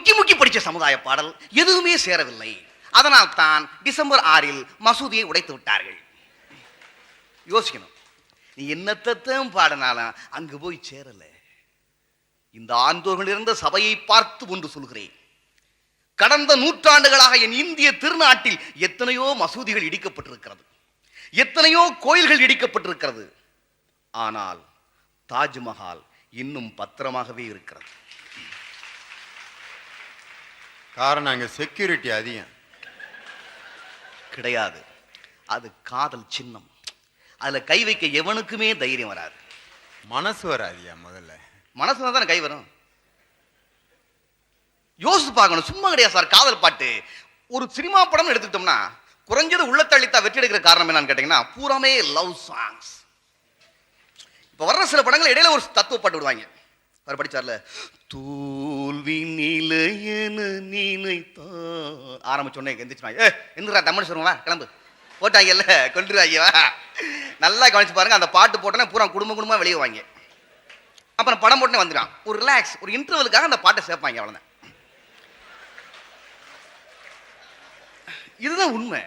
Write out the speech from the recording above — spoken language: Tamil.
முக்கி முக்கி படிச்ச சமுதாய பாடல் எதுவுமே சேரவில்லை. அதனால் தான் டிசம்பர் ஆறில் மசூதியை உடைத்து விட்டார்கள். யோசிக்கணும். நீ என்னத்தான் பாடினாலும் அங்கு போய் சேரல. இந்த ஆண்டோர்கள் இருந்த சபையை பார்த்து ஒன்று சொல்கிறேன். கடந்த நூற்றாண்டுகளாக என் இந்திய திருநாட்டில் எத்தனையோ மசூதிகள் இடிக்கப்பட்டிருக்கிறது. எத்தனையோ கோயில்கள் இடிக்கப்பட்டிருக்கிறது. ஆனால் தாஜ்மஹால் இன்னும் பத்திரமாகவே இருக்கிறது. காரணம் அங்கே செக்யூரிட்டி அதிகம். கிடையாது. அது காதல் சின்னம். அதுல கை வைக்க எவனுக்குமே தைரியம் வராது. மனசு வராதியா முதல்ல? மனசுல தானே கை வரும்? யோசித்து பார்க்கணும். சும்மா கிடையாது சார் காதல் பாட்டு. ஒரு சினிமா படம் எடுத்துக்கிட்டோம்னா குறைஞ்சது உள்ளத்தள்ளித்தா வெற்றி எடுக்கிற காரணம் என்னன்னு கேட்டீங்கன்னா பூராமே லவ் சாங்ஸ் இப்ப வர்ற சில படங்கள் இடையில ஒரு தத்துவ பாட்டு விடுவாங்க. அவர் படித்தார்ல தூல்வி நிலையன நினைத்தான் ஆரம்பிச்சோடனே எந்திரிச்சு ஏ என்னடா தமிழ் சொல்லுவா கிளம்பு. போட்டாங்கல்ல கொண்டுருவாங்க ஐயா நல்லா கவனிச்சு பாருங்க அந்த பாட்டு போட்டோன்னே பூரா குடும்ப குடும்பமாக வெளியே வாங்க அப்புறம் படம் போட்டே வந்துடான் ஒரு ரிலாக்ஸ் ஒரு இன்டர்வலுக்காக அந்த பாட்டை சேர்ப்பாங்க அவ்வளோதான் இதுதான் உண்மை.